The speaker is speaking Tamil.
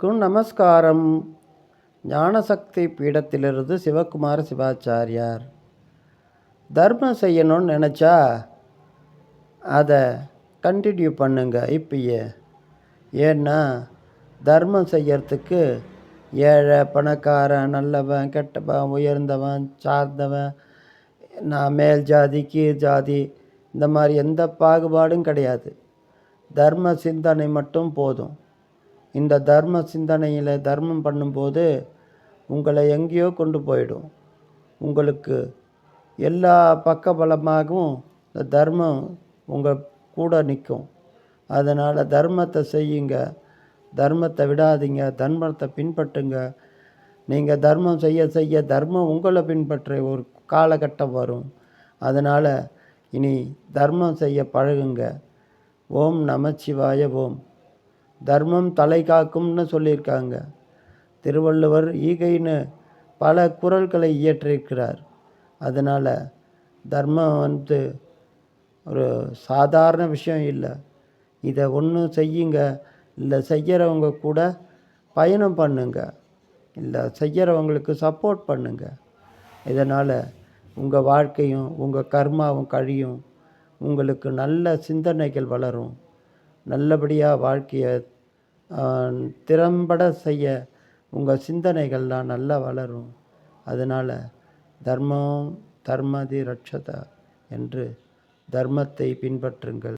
அனைவருக்கும் நமஸ்காரம் ஞானசக்தி பீடத்திலிருந்து சிவகுமார சிவாச்சாரியார். தர்மம் செய்யணும்னு நினச்சா அதை கண்டினியூ பண்ணுங்க இப்பயே. ஏன்னா தர்மம் செய்யறதுக்கு ஏழை பணக்காரன் நல்லவன் கெட்டவன் உயர்ந்தவன் சார்ந்தவன் நான் மேல் ஜாதி கீழ் ஜாதி இந்த மாதிரி எந்த பாகுபாடும் கிடையாது. தர்ம சிந்தனை மட்டும் போதும். இந்த தர்ம சிந்தனையில் தர்மம் பண்ணும்போது உங்களை எங்கேயோ கொண்டு போயிடும். உங்களுக்கு எல்லா பக்கபலமாகவும் இந்த தர்மம் உங்கள் கூட நிற்கும். அதனால் தர்மத்தை செய்யுங்க. தர்மத்தை விடாதீங்க. தர்மத்தை பின்பற்றுங்க. நீங்கள் தர்மம் செய்ய செய்ய தர்மம் உங்களை பின்பற்ற ஒரு காலகட்டம் வரும். அதனால் இனி தர்மம் செய்ய பழகுங்க. ஓம் நமச்சிவாய ஓம். தர்மம் தலை காக்கும்னு சொல்லியிருக்காங்க. திருவள்ளுவர் ஈகைன்னு பல குரல்களை இயற்றியிருக்கிறார். அதனால் தர்மம் வந்து ஒரு சாதாரண விஷயம் இல்லை. இதை ஒன்று செய்யுங்க இல்லை செய்கிறவங்க கூட பயணம் பண்ணுங்க இல்லை செய்கிறவங்களுக்கு சப்போர்ட் பண்ணுங்க. இதனால் உங்கள் வாழ்க்கையும் உங்கள் கர்மாவும் கழியும். உங்களுக்கு நல்ல சிந்தனைகள் வளரும். நல்லபடியாக வாழ்க்கையை திறம்பட செய்ய உங்கள் சிந்தனைகள்லாம் நல்லா வளரும். அதனால் தர்மம் தர்மதி ரட்சதா என்று தர்மத்தை பின்பற்றுங்கள்.